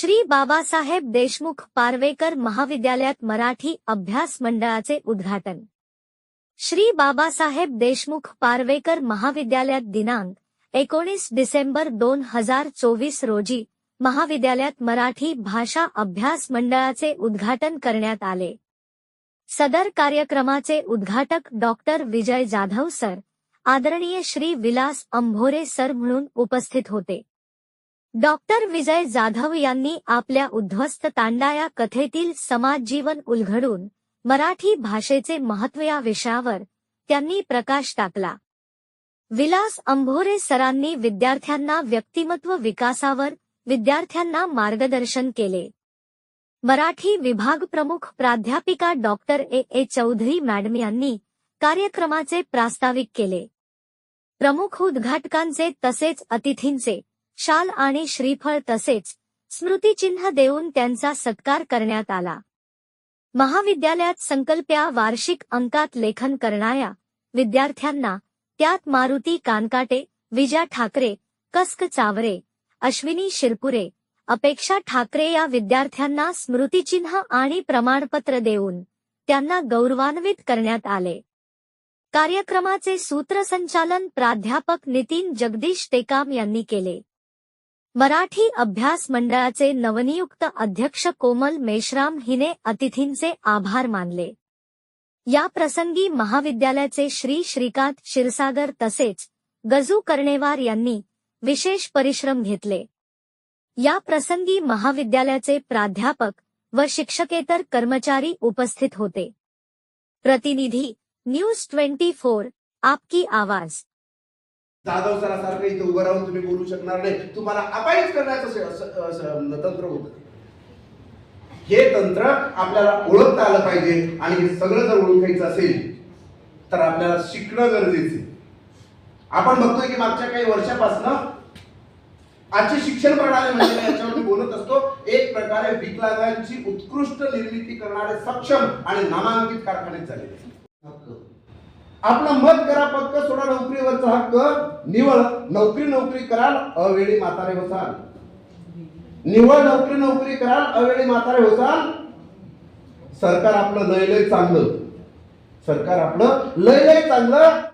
श्री बाबासाहेब देशमुख पारवेकर महाविद्यालयात मराठी अभ्यास मंडळाचे उद्घाटन. श्री बाबासाहेब देशमुख पारवेकर महाविद्यालयात दिनांक एकोणीस डिसेंबर दोन हजार चोवीस रोजी महाविद्यालयात मराठी भाषा अभ्यास मंडळाचे उद्घाटन करण्यात आले. सदर कार्यक्रमाचे उद्घाटक डॉक्टर विजय जाधव सर आदरणीय श्री विलास अंभोरे सर म्हणून उपस्थित होते. डॉक्टर विजय जाधव यांनी आपल्या उद्ध्वस्त तांडा या कथेतील समाज जीवन उलगडून मराठी भाषेचे महत्त्व या विषयावर त्यांनी प्रकाश टाकला. विलास अंभोरे सरांनी विद्यार्थ्यांना व्यक्तिमत्व विकासावर विद्यार्थ्यांना मार्गदर्शन केले. मराठी विभाग प्रमुख प्राध्यापिका doctor A. A. Chaudhari madam यांनी कार्यक्रमाचे प्रास्ताविक केले. प्रमुख उद्घाटकांचे तसेच अतिथींचे शाल आणि श्रीफळ तसेच स्मृतिचिन्ह देऊन त्यांचा सत्कार करण्यात आला. महाविद्यालयात संकल्प्या वार्षिक अंकात लेखन करणाऱ्या विद्यार्थ्यांना त्यात मारुती कानकाटे विजा ठाकरे कस्क चावरे अश्विनी शिरपुरे अपेक्षा ठाकरे या विद्यार्थ्यांना स्मृतिचिन्ह आणि प्रमाणपत्र देऊन त्यांना गौरवान्वित करण्यात आले. कार्यक्रमाचे सूत्रसंचालन प्राध्यापक नितीन जगदीश टेकाम यांनी केले. मराठी अभ्यास मंडळाचे नवनियुक्त अध्यक्ष कोमल मेश्राम हिने अतिथींचे आभार मानले. या प्रसंगी महाविद्यालयाचे श्री श्रीकांत क्षीरसागर तसेच गजू कर्णेवार यांनी विशेष परिश्रम घेतले. या प्रसंगी महाविद्यालयाचे प्राध्यापक व शिक्षकेतर कर्मचारी उपस्थित होते. प्रतिनिधी न्यूज ट्वेंटी फोर आपकी आवाज. जाधव सरासारखं इथे उभं राहून तुम्ही बोलू शकणार नाही. तुम्हाला अपायच करण्याचं तंत्र होतं. हे तंत्र आपल्याला ओळखता आलं पाहिजे आणि हे सगळं जर ओळखायचं असेल तर आपल्याला शिकणं गरजेचं आपण बघतोय की मागच्या काही वर्षापासून आजची शिक्षण प्रणाली म्हणजे याच्यावर मी बोलत असतो एक प्रकारे विकलांगांची उत्कृष्ट निर्मिती करणारे सक्षम आणि नामांकित कारखाने झालेले आपलं मत करा पक्क सोडा नोकरीवरचा हक्क. निवळ नोकरी नोकरी कराल अवेळी म्हातारे होसाल. निवळ नोकरी नोकरी कराल अवेळी म्हातारे होसाल. सरकार आपलं लय लय चांगलं. सरकार आपलं लय लय चांगलं.